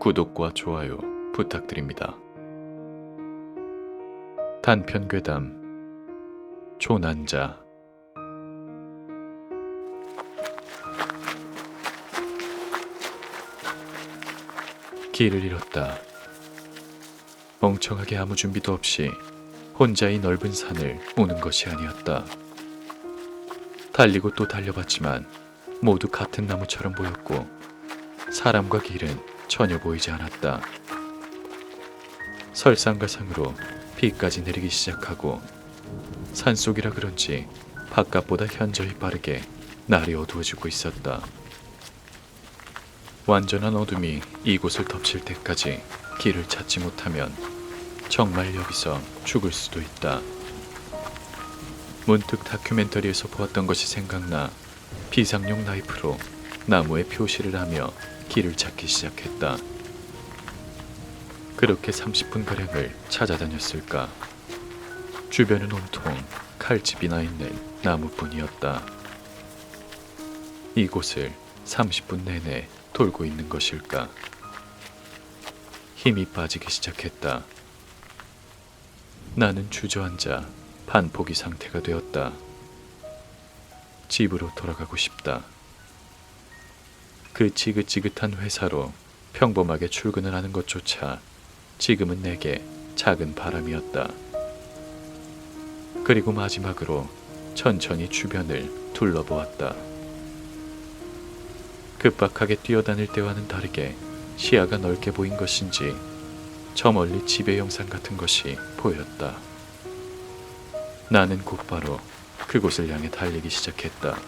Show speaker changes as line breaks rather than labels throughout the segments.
구독과 좋아요 부탁드립니다. 단편 괴담 조난자 길을 잃었다. 멍청하게 아무 준비도 없이 혼자 이 넓은 산을 오는 것이 아니었다. 달리고 또 달려봤지만 모두 같은 나무처럼 보였고 사람과 길은 전혀 보이지 않았다. 설상가상으로 비까지 내리기 시작하고 산속이라 그런지 바깥보다 현저히 빠르게 날이 어두워지고 있었다. 완전한 어둠이 이곳을 덮칠 때까지 길을 찾지 못하면 정말 여기서 죽을 수도 있다. 문득 다큐멘터리에서 보았던 것이 생각나 비상용 나이프로 나무에 표시를 하며 길을 찾기 시작했다. 그렇게 30분가량을 찾아다녔을까. 주변은 온통 칼집이 나 있는 나무뿐이었다. 이곳을 30분 내내 돌고 있는 것일까. 힘이 빠지기 시작했다. 나는 주저앉아 반포기 상태가 되었다. 집으로 돌아가고 싶다. 그 지긋지긋한 회사로 평범하게 출근을 하는 것조차 지금은 내게 작은 바람이었다. 그리고 마지막으로 천천히 주변을 둘러보았다. 급박하게 뛰어다닐 때와는 다르게 시야가 넓게 보인 것인지 저 멀리 집의 영상 같은 것이 보였다. 나는 곧바로 그곳을 향해 달리기 시작했다.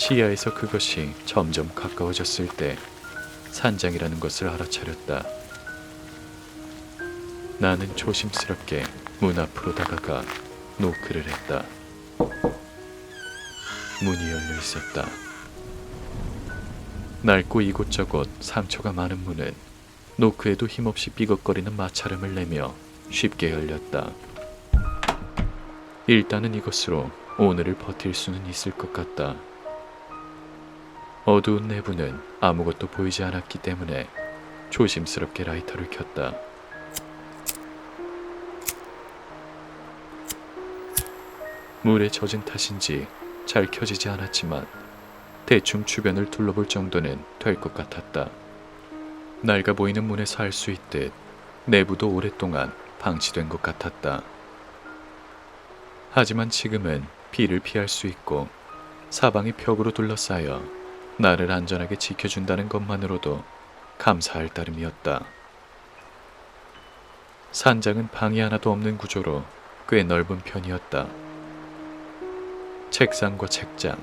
시야에서 그것이 점점 가까워졌을 때 산장이라는 것을 알아차렸다. 나는 조심스럽게 문 앞으로 다가가 노크를 했다. 문이 열려 있었다. 낡고 이곳저곳 상처가 많은 문은 노크에도 힘없이 삐걱거리는 마찰음을 내며 쉽게 열렸다. 일단은 이것으로 오늘을 버틸 수는 있을 것 같다. 어두운 내부는 아무것도 보이지 않았기 때문에 조심스럽게 라이터를 켰다. 물에 젖은 탓인지 잘 켜지지 않았지만 대충 주변을 둘러볼 정도는 될 것 같았다. 낡아 보이는 문에서 알 수 있듯 내부도 오랫동안 방치된 것 같았다. 하지만 지금은 비를 피할 수 있고 사방이 벽으로 둘러싸여 나를 안전하게 지켜준다는 것만으로도 감사할 따름이었다. 산장은 방이 하나도 없는 구조로 꽤 넓은 편이었다. 책상과 책장,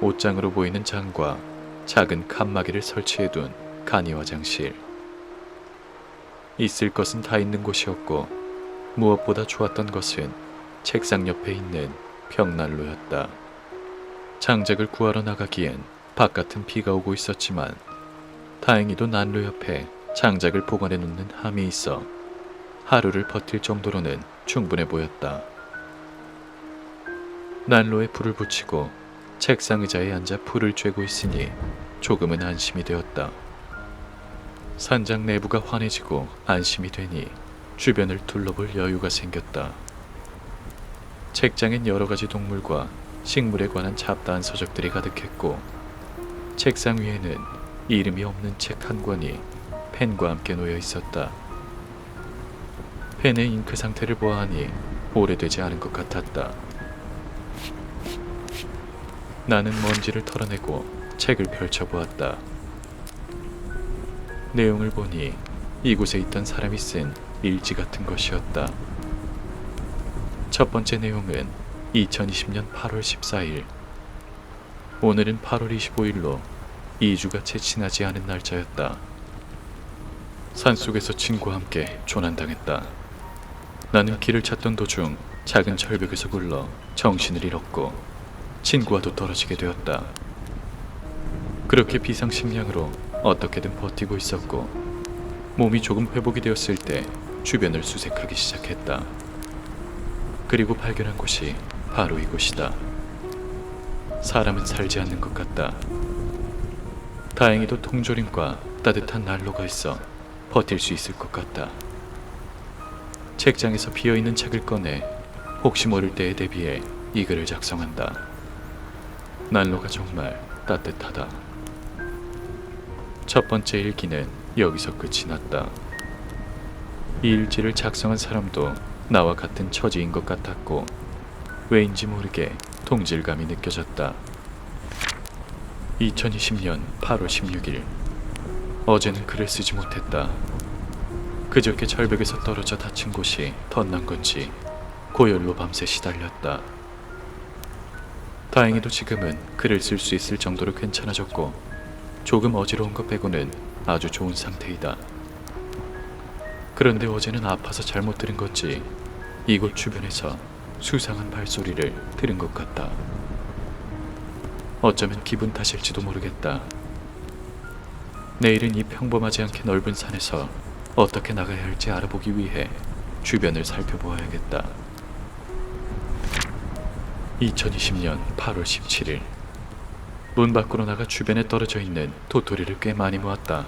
옷장으로 보이는 장과 작은 칸막이를 설치해둔 간이 화장실. 있을 것은 다 있는 곳이었고 무엇보다 좋았던 것은 책상 옆에 있는 벽난로였다. 장작을 구하러 나가기엔 바깥은 비가 오고 있었지만 다행히도 난로 옆에 장작을 보관해 놓는 함이 있어 하루를 버틸 정도로는 충분해 보였다. 난로에 불을 붙이고 책상 의자에 앉아 불을 쬐고 있으니 조금은 안심이 되었다. 산장 내부가 환해지고 안심이 되니 주변을 둘러볼 여유가 생겼다. 책장엔 여러 가지 동물과 식물에 관한 잡다한 서적들이 가득했고 책상 위에는 이름이 없는 책 한 권이 펜과 함께 놓여 있었다. 펜의 잉크 상태를 보아하니 오래되지 않은 것 같았다. 나는 먼지를 털어내고 책을 펼쳐보았다. 내용을 보니 이곳에 있던 사람이 쓴 일지 같은 것이었다. 첫 번째 내용은 2020년 8월 14일. 오늘은 8월 25일로 2주가 채 지나지 않은 날짜였다. 산속에서 친구와 함께 조난당했다. 나는 길을 찾던 도중 작은 절벽에서 굴러 정신을 잃었고 친구와도 떨어지게 되었다. 그렇게 비상식량으로 어떻게든 버티고 있었고 몸이 조금 회복이 되었을 때 주변을 수색하기 시작했다. 그리고 발견한 곳이 바로 이곳이다. 사람은 살지 않는 것 같다. 다행히도 통조림과 따뜻한 난로가 있어 버틸 수 있을 것 같다. 책장에서 비어 있는 책을 꺼내 혹시 모를 때에 대비해 이 글을 작성한다. 난로가 정말 따뜻하다. 첫 번째 일기는 여기서 끝이 났다. 이 일지를 작성한 사람도 나와 같은 처지인 것 같았고 왜인지 모르게 동질감이 느껴졌다. 2020년 8월 16일 어제는 글을 쓰지 못했다. 그저께 절벽에서 떨어져 다친 곳이 덧난 건지 고열로 밤새 시달렸다. 다행히도 지금은 글을 쓸 수 있을 정도로 괜찮아졌고 조금 어지러운 것 빼고는 아주 좋은 상태이다. 그런데 어제는 아파서 잘못 들은 건지 이곳 주변에서 수상한 발소리를 들은 것 같다. 어쩌면 기분 탓일지도 모르겠다. 내일은 이 평범하지 않게 넓은 산에서 어떻게 나가야 할지 알아보기 위해 주변을 살펴보아야겠다. 2020년 8월 17일 문 밖으로 나가 주변에 떨어져 있는 도토리를 꽤 많이 모았다.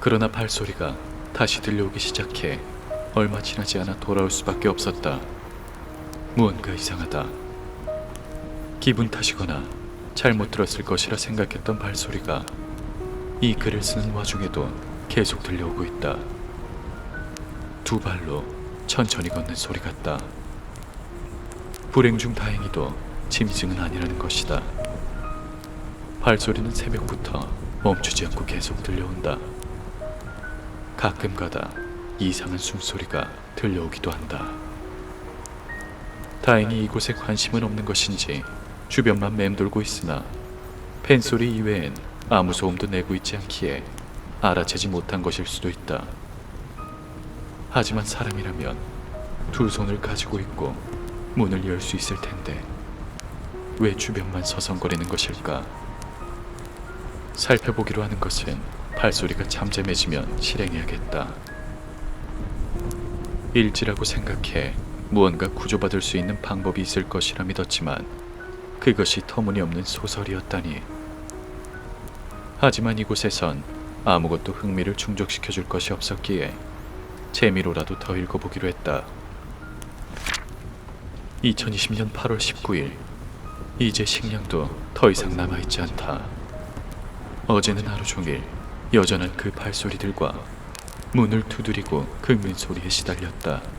그러나 발소리가 다시 들려오기 시작해 얼마 지나지 않아 돌아올 수밖에 없었다. 무언가 이상하다. 기분 탓이거나 잘못 들었을 것이라 생각했던 발소리가 이 글을 쓰는 와중에도 계속 들려오고 있다. 두 발로 천천히 걷는 소리 같다. 불행 중 다행히도 짐승은 아니라는 것이다. 발소리는 새벽부터 멈추지 않고 계속 들려온다. 가끔가다 이상한 숨소리가 들려오기도 한다. 다행히 이곳에 관심은 없는 것인지 주변만 맴돌고 있으나 팬소리 이외엔 아무 소음도 내고 있지 않기에 알아채지 못한 것일 수도 있다. 하지만 사람이라면 두 손을 가지고 있고 문을 열 수 있을 텐데 왜 주변만 서성거리는 것일까? 살펴보기로 하는 것은 발소리가 잠잠해지면 실행해야겠다. 일지라고 생각해 무언가 구조받을 수 있는 방법이 있을 것이라 믿었지만 그것이 터무니없는 소설이었다니. 하지만 이곳에선 아무것도 흥미를 충족시켜 줄 것이 없었기에 재미로라도 더 읽어보기로 했다. 2020년 8월 19일 이제 식량도 더 이상 남아있지 않다. 어제는 하루 종일 여전한 그 발소리들과 문을 두드리고 긁는 소리에 시달렸다.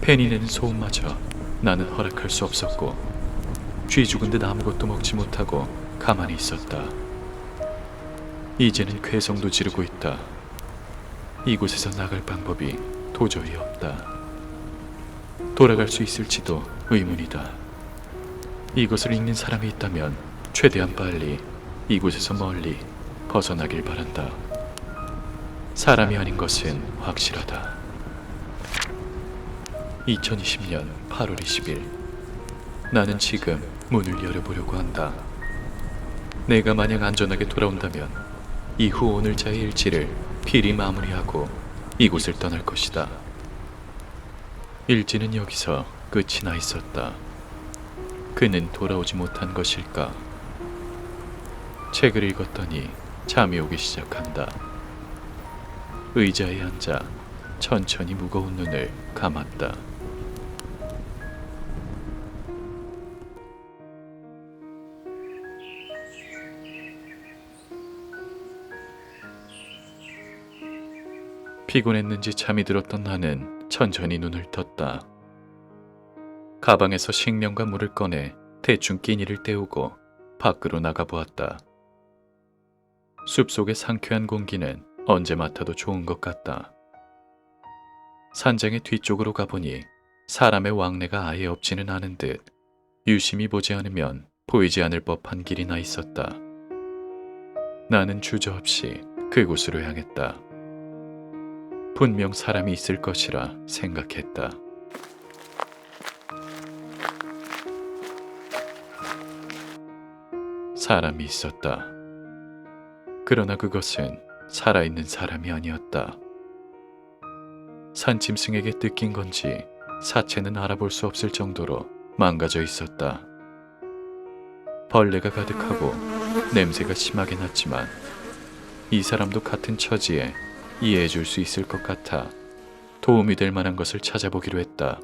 팬이 내는 소음마저 나는 허락할 수 없었고 쥐 죽은 듯 아무것도 먹지 못하고 가만히 있었다. 이제는 괴성도 지르고 있다. 이곳에서 나갈 방법이 도저히 없다. 돌아갈 수 있을지도 의문이다. 이것을 읽는 사람이 있다면 최대한 빨리 이곳에서 멀리 벗어나길 바란다. 사람이 아닌 것은 확실하다. 2020년 8월 20일 나는 지금 문을 열어보려고 한다. 내가 만약 안전하게 돌아온다면 이후 오늘자의 일지를 필히 마무리하고 이곳을 떠날 것이다. 일지는 여기서 끝이 나 있었다. 그는 돌아오지 못한 것일까? 책을 읽었더니 잠이 오기 시작한다. 의자에 앉아 천천히 무거운 눈을 감았다. 피곤했는지 잠이 들었던 나는 천천히 눈을 떴다. 가방에서 식량과 물을 꺼내 대충 끼니를 때우고 밖으로 나가 보았다. 숲속의 상쾌한 공기는 언제 맡아도 좋은 것 같다. 산장의 뒤쪽으로 가보니 사람의 왕래가 아예 없지는 않은 듯 유심히 보지 않으면 보이지 않을 법한 길이 나 있었다. 나는 주저없이 그곳으로 향했다. 분명 사람이 있을 것이라 생각했다. 사람이 있었다. 그러나 그것은 살아있는 사람이 아니었다. 산짐승에게 뜯긴 건지 사체는 알아볼 수 없을 정도로 망가져 있었다. 벌레가 가득하고 냄새가 심하게 났지만 이 사람도 같은 처지에 이해해 줄 수 있을 것 같아 도움이 될 만한 것을 찾아보기로 했다.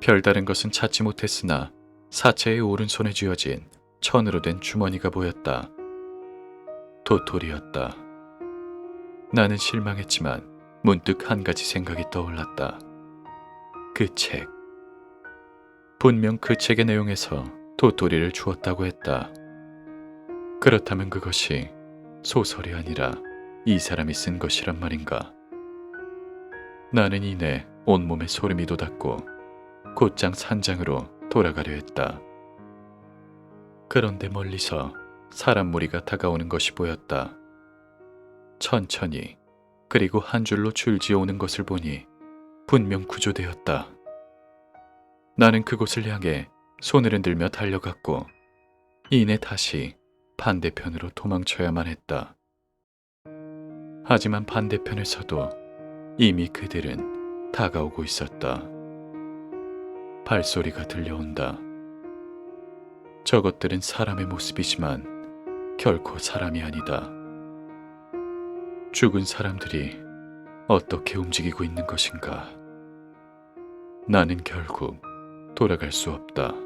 별다른 것은 찾지 못했으나 사체의 오른손에 쥐어진 천으로 된 주머니가 보였다. 도토리였다. 나는 실망했지만 문득 한 가지 생각이 떠올랐다. 그 책. 분명 그 책의 내용에서 도토리를 주었다고 했다. 그렇다면 그것이 소설이 아니라 이 사람이 쓴 것이란 말인가? 나는 이내 온몸에 소름이 돋았고 곧장 산장으로 돌아가려 했다. 그런데 멀리서 사람 무리가 다가오는 것이 보였다. 천천히 그리고 한 줄로 줄지어 오는 것을 보니 분명 구조되었다. 나는 그곳을 향해 손을 흔들며 달려갔고 이내 다시 반대편으로 도망쳐야만 했다. 하지만 반대편에서도 이미 그들은 다가오고 있었다. 발소리가 들려온다. 저것들은 사람의 모습이지만 결코 사람이 아니다. 죽은 사람들이 어떻게 움직이고 있는 것인가? 나는 결국 돌아갈 수 없다.